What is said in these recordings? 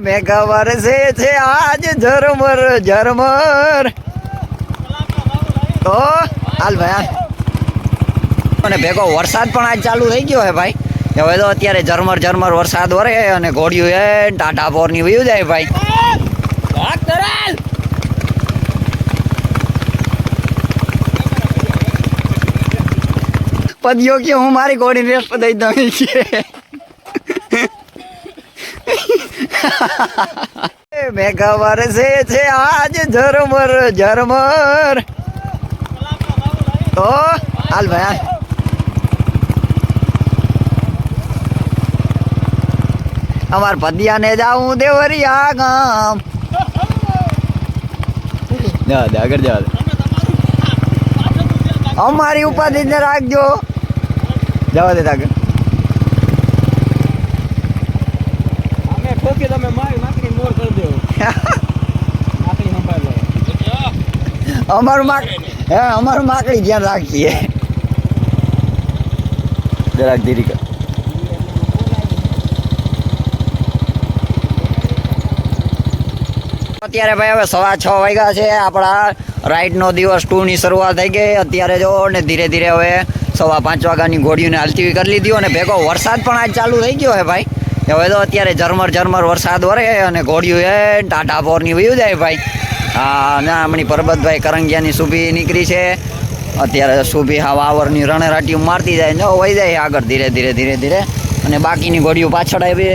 મેઘા વરસે છે આજ ઝરમર ઝરમર તો હાલ ભાઈ અને ભેગો વરસાદ પણ આજ ચાલુ થઈ ગયો હે ભાઈ. હવે તો અત્યારે ઝરમર ઝરમર વરસાદ વરે અને ઘોડિયું એ ટાટા પોરની વયું જાય ભાઈ. પદીઓ કે હું મારી ઘોડી રેસ પર દઈ દઉં છે મેઘા વરસે છે આજ ઝરમર ઝરમર તો, હાલ ભાઈ અમાર પદિયાને જાઉં દેવરિયા ગામ. જવા દે આગળ જવા દે અમારી ઉપાધિ ને રાખજો. જવા દે આગળ અમે ઠોકી તમે મારી નાખી મોર કરી દેવો નાખી સંભાળ લો અમારું માક હે, અમારું માકડી ધ્યાન રાખીએ. જરાક ધીરી કર. અત્યારે ભાઈ હવે સવા છ વાગ્યા છે. આપણા રાઈડનો દિવસ ટુની શરૂઆત થઈ ગઈ. અત્યારે જો, ને ધીરે ધીરે હવે સવા પાંચ વાગ્યાની ઘોડીઓને હાલતી કરી લીધી અને ભેગો વરસાદ પણ આજ ચાલુ થઈ ગયો હે ભાઈ. હવે તો અત્યારે ઝરમર ઝરમર વરસાદ વરે અને ઘોડિયું એ ટાટા પોરની વયું જાય ભાઈ. હા, ના, હમણી પરબતભાઈ કરંગિયાની સુભી નીકળી છે. અત્યારે સુભી હા વાવરની રણરાટીઓ મારતી જાય, ને વહી જાય આગળ ધીરે ધીરે ધીરે ધીરે. અને બાકીની ઘોડીઓ પાછળ આવી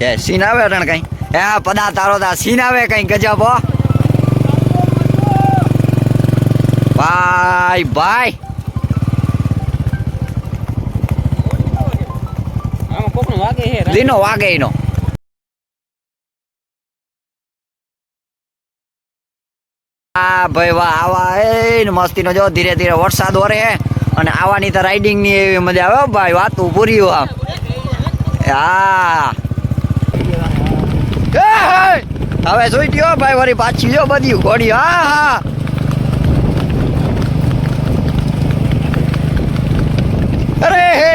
એ, સીન આવે રણ કઈ? એ પદા તારો તા સીન આવે કઈ ગજબ ભાઈ ભાઈ. લીનો વાગે એનો. આ ભાઈ વાહ, આવા એ મસ્તી મસ્તીનો જો ધીરે ધીરે વરસાદ વરે અને આવાની તો રાઇડિંગની એવી મજા આવે ભાઈ, વાતું પૂરી આમ. હા. હવે જોઈ ગયો ભાઈ, વળી પાછી જો બધી ઘોડી હા હા. અરે હે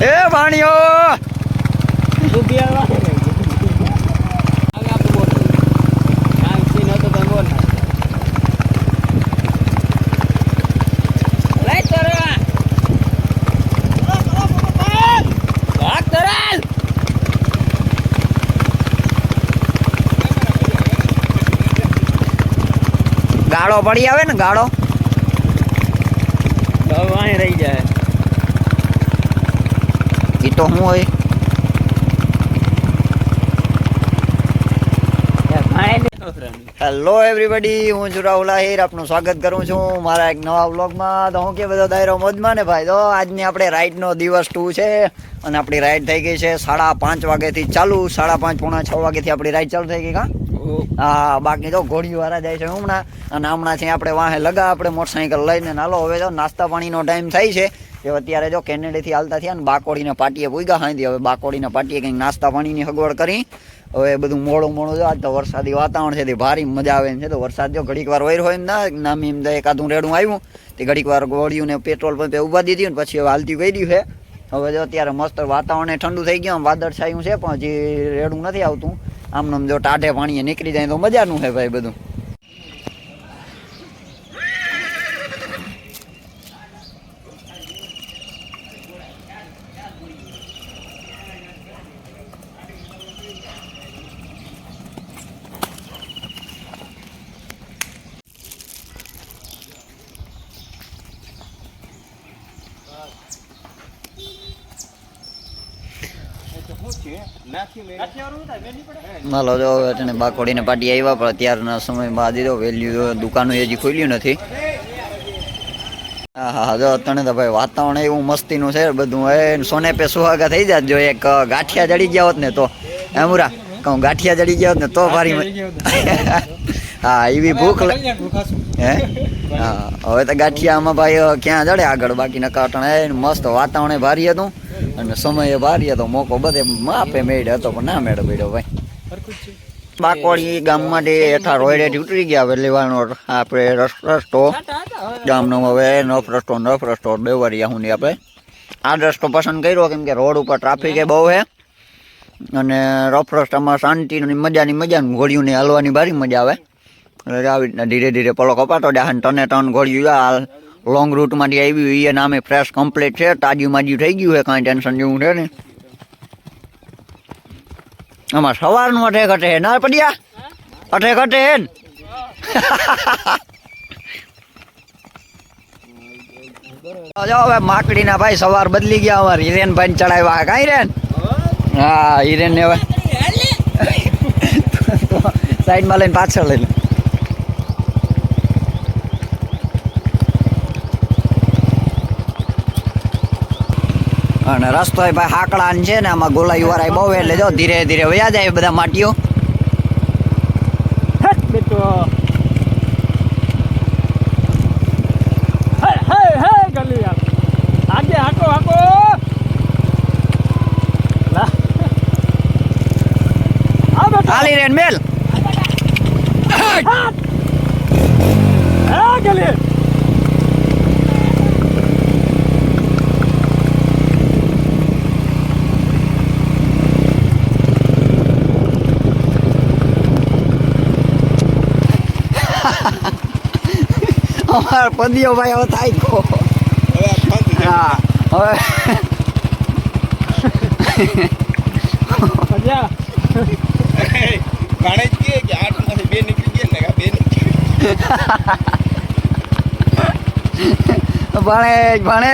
એ ભાણિયો ડૂબી આવ્યા. હવે આપણું બોલ. આમ સીન હતો તો બોલ ના. લઈ તરવા. ભાગ તરાલ. ગાળો પડી આવે ને ગાળો. રહી જાય. એ તો હું હોય? હેલો એવરીબડી હું છું રાહુલ આહિર. આપનું સ્વાગત કરું છું મારા એક નવા વ્લોગમાં. તો હું કે બધો દાયરો મોજમાં ને ભાઈ? તો આજની આપણે રાઈડનો દિવસ ટુ છે અને આપણી રાઈડ થઈ ગઈ છે સાડા પાંચ વાગ્યાથી ચાલુ. સાડા પાંચ પોણા છ વાગ્યાથી આપણી રાઈડ ચાલુ થઈ ગઈ કાં હા બાકી તો ઘોડીઓ વાળા જાય છે હમણાં. અને હમણાંથી આપણે વાહે લગા આપણે મોટરસાઇકલ લઈને નાલો. હવે તો નાસ્તા પાણીનો ટાઈમ થાય છે. એ અત્યારે જો કેનેડેથી હાલતા થયા ને બાકોડીને પાટીએ પૂગ્યા હાંધી હવે બાકોડીને પાટીએ કંઈક નાસ્તા પાણીની સગવડ કરી. હવે બધું મોડું મોડું જો આજ તો વરસાદી વાતાવરણ છે, તે ભારી મજા આવે એમ છે. તો વરસાદ જો ઘડીક વાર વૈર હોય ને ના નામ એમ એકાદું રેડું આવ્યું. તે ઘડીક વાર ગોળીયું ને પેટ્રોલ પંપે ઊભા દીધી ને પછી હવે હાલતી ગઈ છે. હવે જો અત્યારે મસ્ત વાતાવરણ ઠંડુ થઈ ગયું વાદળ છાયું છે, પણ હજી રેડું નથી આવતું. આમ જો ટાઢે પાણીએ નીકળી જાય તો મજાનું છે ભાઈ બધું. હાલો જો હવે અટાણે બાકોડીને પાટી આવ્યા પણ અત્યારના સમયમાં આજે તો વેલ્યુ દુકાનો હજી ખોલ્યું નથી. હા હા જો તને તો ભાઈ વાતાવરણ એવું મસ્તીનું છે બધું એ સોને પે સુહાગા થઈ જાત જો એક ગાંઠિયા જડી ગયા હોત ને તો. એમુરા કહું ગાંઠિયા જડી ગયા હોત ને તો ભારી હા એવી ભૂખ લ- હે? હા હવે તો ગાંઠિયામાં ભાઈ ક્યાં જડે આગળ? બાકી કાટણ એ મસ્ત વાતાવરણ ભારી હતું. અને સમયે વારીએ તો મોકો બધે માપે મેળ હતો પણ ના મેળો પડ્યો ભાઈ. બાકોડી ગામમાંથી હેઠા રોયડેથી ઉતરી ગયા હવે લેવાનો આપણે રસ- રસ્તો. ગામનો હવે નફ રસ્તો નફ રસ્તો બેવરિયા હું આપણે. આ રસ્તો પસંદ કર્યો કેમ કે રોડ ઉપર ટ્રાફિક એ બહુ છે અને રફ રસ્તામાં શાંતિની મજાની મજાની ઘોડીઓને હાલવાની ભારી મજા આવે. એટલે આવી રીતના ધીરે ધીરે પલો કપાતો જાય તને ત્રણ ઘોડિયું આ લોંગ રૂટમાંથી આવી એ નામે ફ્રેશ કમ્પ્લીટ છે. તાજું માજ્યું થઈ ગયું છે કાંઈ ટેન્શન જેવું છે ને આમાં સવારનું અઠે ઘટે હે ના પડ્યા? અઠે ઘટે હે ને? જો હવે માકડીના ભાઈ સવાર બદલી ગયા અમારે હિરેન ભાઈ ચડાવ્યા કાંઈ રેન હા હિરેન ને હવે સાઈડમાં લઈને પાછળ લઈને. અને રસ્તો ભાઈ હાકડા છે ને આમાં ગોલા વાળા બહુ એટલે જો ધીરે ધીરે વયા જાય બધા માટીઓ. હેટ બેટો હે હે હે ગલી યાર આગે હાકો હાકો લા આ બેટો હાલી રેન મેલ હા ગલી અમાર પદીઓ ભાઈ હવે થાય કો હા હવે. બે નીકળી ગયા ને કે આ બે નીકળી ભણે ભણે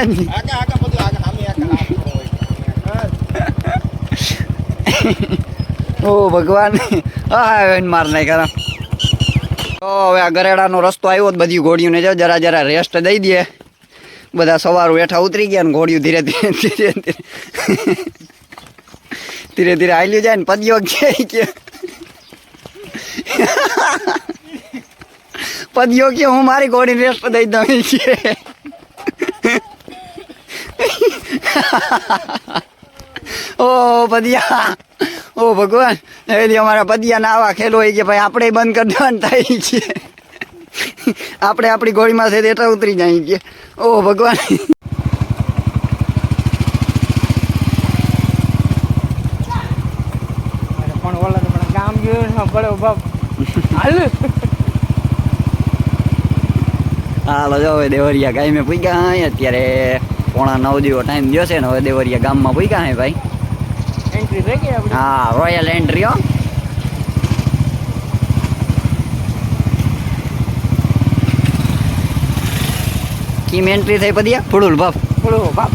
ઓ ભગવાન. હા એને માર નહીં કરા તો હવે આ ગરેડાનો રસ્તો આવ્યો બધી ઘોડીઓને જો જરા જરા રેસ્ટ દઈ દે. બધા સવારો બેઠા ઉતરી ગયા ને ઘોડીઓ ધીરે ધીરે ધીરે ધીરે. ધીરે ધીરે હાલ્યું જાય ને પદીઓ કે પદીઓ કે હું મારી ઘોડી રેસ્ટ દઈ દઉં છે ઓ પદિયા. ઓ ભગવાન એટલે અમારા પદિયાના આવા ખેલો હોય કે ભાઈ આપણે બંધ કરી દેવાનું થાય છે આપણે આપણી ગોળીમાં છે એટલા ઉતરી જાય છે ઓ ભગવાન. પણ ઓલા તો પણ ગામ ગયું ને બાપ. હાલ. હાલો જો હવે દેવરિયા ગાય મેં પૂગ્યા અત્યારે પોણા નવ જેવો ટાઈમ થયો છે ને હવે દેવરિયા ગામમાં પૂગ્યા હે ભાઈ. એન્ટ્રી થઈ ગઈ આપણી? હા રોયલ એન્ટ્રી હો કિમ એન્ટ્રી થઈ પદિયા ફૂડુલ બાપ. ફૂડુલ બાપ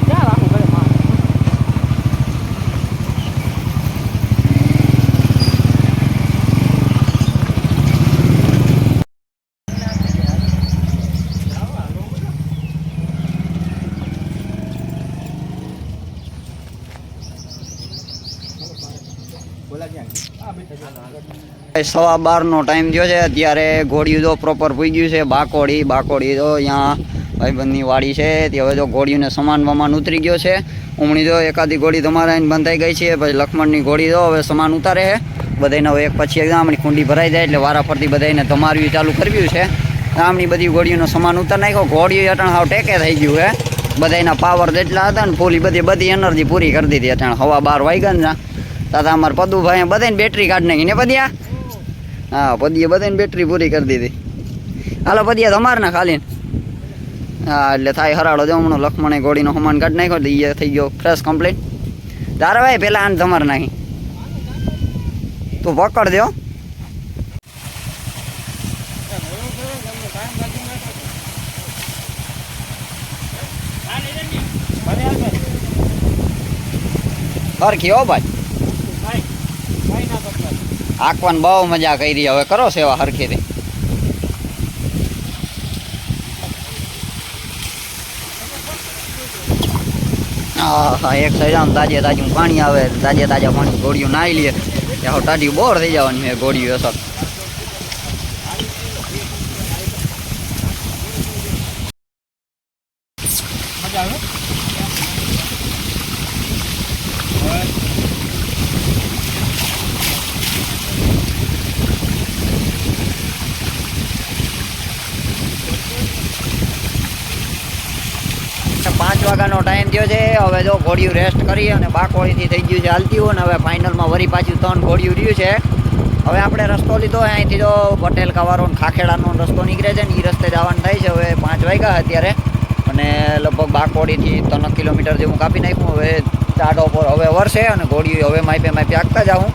ક્યાં રાખું ઘરે માં બોલા ક્યાં આ બેઠા જો સવા બારનો ટાઈમ થયો છે. અત્યારે ઘોડિયું તો પ્રોપર પૂઈ ગયું છે. બાકોડી બાકોડી તો અહીંયા ભાઈબંધની વાડી છે. તે હવે જો ઘોડીઓને સમાન વમાન ઉતરી ગયો છે. ઉમણી જો એકાદી ઘોડી તમારે બંધાઈ ગઈ છે. પછી લક્ષ્મણની ઘોડી તો હવે સમાન ઉતારે છે. બધાને હવે એક પછી એકદમ આપણી કુંડી ભરાઈ જાય એટલે વારા ફરતી બધાને તમારવી ચાલુ કરવ્યું છે. આમની બધી ઘોડીઓનો સમાન ઉતાર નાખ્યો. ઘોડીઓ અટણ હાવ ટેકે થઈ ગયું છે. બધાના પાવર જેટલા હતા ને પૂરી બધી બધી એનર્જી પૂરી કરી દીધી અટણ. હવા બાર વાગ્યા ને તાતા અમારા પદુભાઈ બધાને બેટરી કાઢી નાખી. ને પદ્યા? હા પદીએ બધાને બેટરી પૂરી કરી દીધી. હાલો પદીએ તમારે ના ખાલી. હા, એટલે થાય હરાડો જમણો લક્ષ્મણે ઘોડીનો હમાન કાઢી નાખ્યો એટલે એ થઈ ગયો ફ્રેશ કમ્પ્લીટ તારે ભાઈ પેલા આને તમારે નાખી. તું પકડ દો હરખી હો ભાઈ. આંકવાની બહુ મજા કરી હવે કરો સેવા હરખીથી હા એક સાઈડ આમ તાજે તાજું પાણી આવે. તાજે તાજા પાણી ગોળીઓ નાહી લઈએ ટાઢી બોર થઈ જવાની છે ગોળીઓ અસર મજા આવે પાંચ વાગ્યાનો ટાઈમ થયો છે. હવે જો ઘોડિયું રેસ્ટ કરી અને બાકોળીથી થઈ ગયું છે હાલતી હોય ને હવે ફાઇનલમાં વરી પાછું ત્રણ ઘોડિયું રહ્યું છે. હવે આપણે રસ્તો લીધો અહીંથી જો પટેલ કવારો ખાખેડાનો રસ્તો નીકળે છે ને એ રસ્તે જવાનું થાય છે. હવે પાંચ વાગ્યા અત્યારે. અને લગભગ બાકોડીથી ત્રણ કિલોમીટર જેવું કાપી નાખ્યું. હવે ચાડો પર હવે વરસે અને ઘોડિયું હવે માઇપે માઇપે આગતા જાઉં.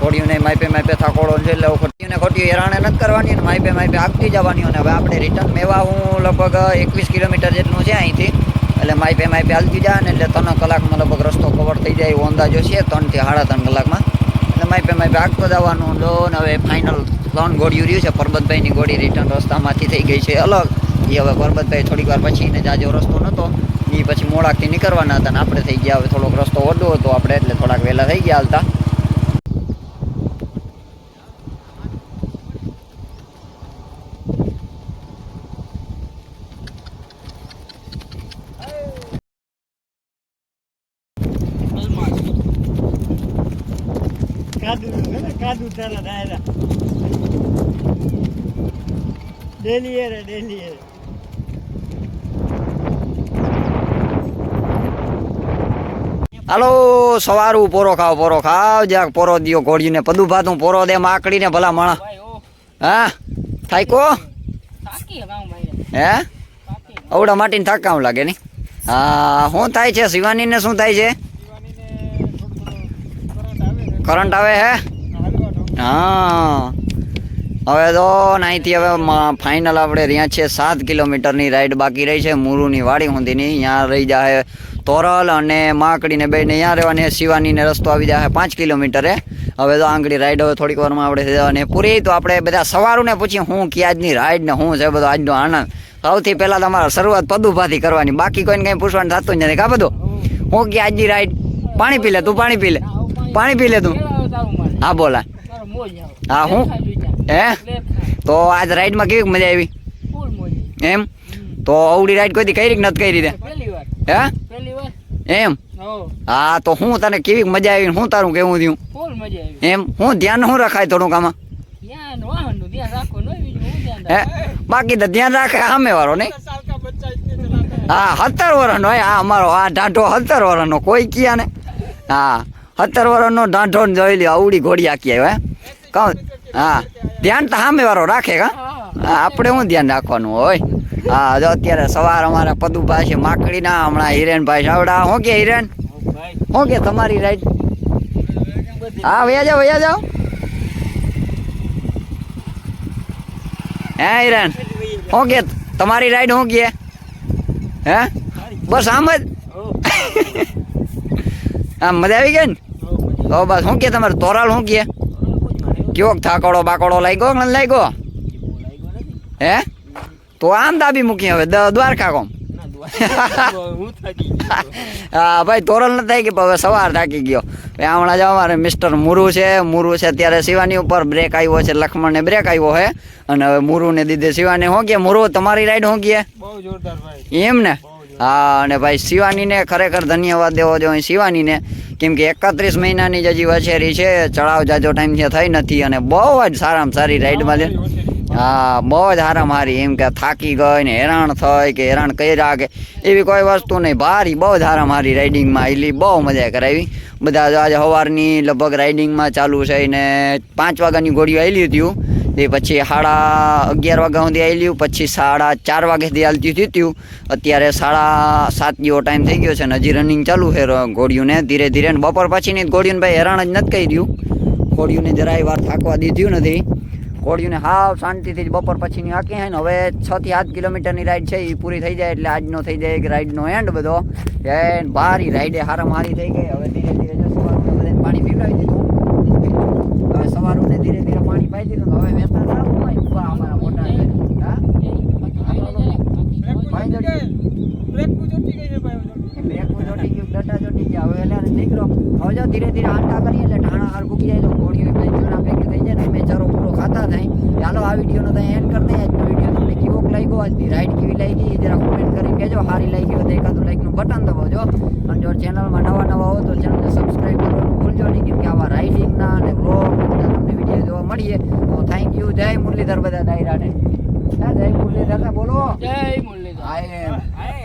ઘોડિયુંને માઇપે માપે થાકોડો છે એટલે ખોટીને ખોટી હેરાણે નથી કરવાની અને માઇપે માઇપે આગતી જવાની. અને હવે આપણે રિટર્ન મેવા હું લગભગ એકવીસ કિલોમીટર જેટલું છે અહીંથી. એટલે માઇપે માઇપે હાલતી જાય ને એટલે ત્રણ કલાકમાં લગભગ રસ્તો કવર થઈ જાય એવો અંદાજો છે ત્રણથી સાડા ત્રણ કલાકમાં. એટલે માઇપે માઇપે આગતો જવાનું લો ને હવે ફાઇનલ ત્રણ ઘોડિયું રહ્યું છે, પરબતભાઈની ઘોડી રિટર્ન રસ્તામાંથી થઈ ગઈ છે અલગ. એ હવે પરબતભાઈ થોડીક વાર પછી ને જાજો રસ્તો નહોતો એ પછી મોડાકથી નીકળવાના હતા ને આપણે થઈ ગયા, હવે થોડોક રસ્તો ઓડો હતો આપણે એટલે થોડાક વહેલા થઈ ગયા હાલતા કાદુ કાદુ તારા દાયરા રે ડેલી હાલો સવારું પોરો ખાવ પોરો ખાવ. જ્યાં પોરો દિયો ઘોડીને પદું ભાતું પોરો દે માકડીને ભલા માણા. હા. થાય કો? તાકી ગામ ભાઈ. હે? અવડા માટીને થાક કામ લાગે નહીં હા શું થાય છે? શિવાનીને શું થાય છે? કરંટ આવે હે? હા. હવે તો અહીંથી હવે ફાઇનલ આપણે રહ્યા છે સાત કિલોમીટરની રાઈડ બાકી રહી છે મુરુની વાડી સુધીની ત્યાં રહી જાય તોરલ અને માકડીને બેને ત્યાં રહેવાની શિવાનીને રસ્તો આવી જાય પાંચ કિલોમીટરે. હવે તો આંગળી રાઈડ હવે થોડીક વારમાં આપણે થઈ જવાની. પૂરી તો આપણે બધા સવારને પૂછીએ હું કે આજની રાઈડ ને શું છે, બધો આજનો આનંદ. સૌથી પહેલાં તમારે શરૂઆત પદુભાથી કરવાની. બાકી કોઈને કંઈ પૂછવાનું થતું જ નથી. કા બધું? હું કે આજની રાઈડ પાણી પી લે, તું પાણી પી લે. પાણી પી લે તું. હા, બોલા. હા, હું? હે? તો આજ રાઈડમાં કેવી મજા આવી? એમ? તો અવડી રાઈડ કોઈ કઈ રીત કે નથી કરી દે હે? એમ? હા. તો હું તને કેવી મજા આવી ને હું તારું કેવું થયું? એમ? હું ધ્યાન શું રખાય થોડુંક આમાં? હે બાકી તો ધ્યાન રાખે સામે વાળો નહીં? હા સત્તર વર્ષનો હે આ અમારો આ ઢાંઢો સત્તર વર્ષનો કોઈ કિયા ને? હા સત્તર વર્ષનો ઢાંઢો ને જોઈ લ્યો અવડી ઘોડી આખી આવ્યો હે? કહું હા ધ્યાન તો સામે વાળો રાખે કા? હા આપણે શું ધ્યાન રાખવાનું હોય? હા જો અત્યારે સવાર અમારા પદુભાઈ છે માકડીના હમણાં હિરેનભાઈ સાવડા. શું કે હિરેન? શું કે તમારી રાઈડ હા વયા જાઓ વયા જાઓ. હે હિરેન? શું કે તમારી રાઈડ શું કે? હે? બસ આમ જ? આમ મજા આવી ગઈ ને? તો બસ શું કે તમારે? તોરાલ શું કે? કેવો થાકડો બાકડો લાગ્યો? નથી લાગ્યો. હે? તો આમ દાબી મૂકી હવે દ્વારકા કોમ. હા ભાઈ તોરણ નથી થાય કે હવે સવાર થાકી ગયો. હમણાં જ અમારે મિસ્ટર મુરુ છે. મુરુ છે ત્યારે શિવાની ઉપર બ્રેક આવ્યો છે લક્ષ્મણને બ્રેક આવ્યો છે. અને હવે મુરુને દીધે શિવાની શું કે મુરુ તમારી રાઈડ શું કે બહુ જોરદાર ભાઈ. એમ ને? હા, અને ભાઈ શિવાનીને ખરેખર ધન્યવાદ દેવો જોઈએ. શિવાનીને, કેમ કે એકત્રીસ મહિનાની જ વછેરી છે, ચડાવ જાજો ટાઈમ છે, થઈ નથી, અને બહુ જ સારામાં સારી રાઈડમાં લે હા, બહુ જ હારામ હારી, એમ કે થાકી ગઈ ને હેરાન થઈ કે હેરાન કર્યા કે, એવી કોઈ વસ્તુ નહીં. ભારી, બહુ જ હારામ હારી રાઇડિંગમાં આવેલી બહુ મજા કરાવી. બધા આજે સવારની લગભગ રાઇડિંગમાં ચાલુ છે ને પાંચ વાગ્યાની ગોળીઓ આવેલી હતી તે પછી સાડા અગિયાર વાગ્યા સુધી આવેલું પછી સાડા ચાર વાગ્યાથી હાલતી જીત્યું અત્યારે સાડા સાત જેવો ટાઈમ થઈ ગયો છે ને હજી રનિંગ ચાલુ છે ઘોડિયુંને ધીરે ધીરે ને બપોર પછીની ઘોડીઓને ભાઈ હેરાન જ નથી કહી રહ્યું. ઘોડીઓને જરાય વાર થાકવા દીધું નથી. ઘોડીઓને હાવ શાંતિથી જ બપોર પછીની હાકી છે ને હવે છ થી સાત કિલોમીટરની રાઈડ છે એ પૂરી થઈ જાય એટલે આજનો થઈ જાય એક રાઈડનો એન્ડ બધો. એન્ડ ભારી રાઈડે હારા હારી થઈ ગઈ. હવે ધીરે ધીરે જો બધાને પાણી પીવડાવી દીધું. હવે સવારોને ધીરે ધીરે પાણી પાઈ દીધું હવે વેતા સારું હોય ઉપર અમારા મોટા હવે આવજો ધીરે ધીરે આંટા કરીએ એટલે ઢાણા હાર ફૂકી જાય તો ઘોડીઓ ભાઈ ચણા ભેગી થઈ જાય ને અમે ચરો પૂરો ખાતા થાય. ચાલો આ વિડીયોનો ત્યાં એન્ડ કરી દઈએ. આજનો વીડિયો તમને લાગ્યો? આજની રાઈડ કેવી લાગી? જરા કોમેન્ટ કરી કહેજો. સારી લાગી હોય તો એકાદું લાઈકનું બટન દબાવજો. અને જો ચેનલમાં નવા નવા હો તો ચેનલને સબસ્ક્રાઈબ કરવાનું રહેજો કેમ કે આવા રાઇડિંગના અને બ્લોગ તમને વીડિયો જોવા મળીએ. તો થેન્ક યુ જય મુરલીધર બધા ડાયરાને. જય મુરલીધર. બોલો. જય મુરલીધર. આઈ એમ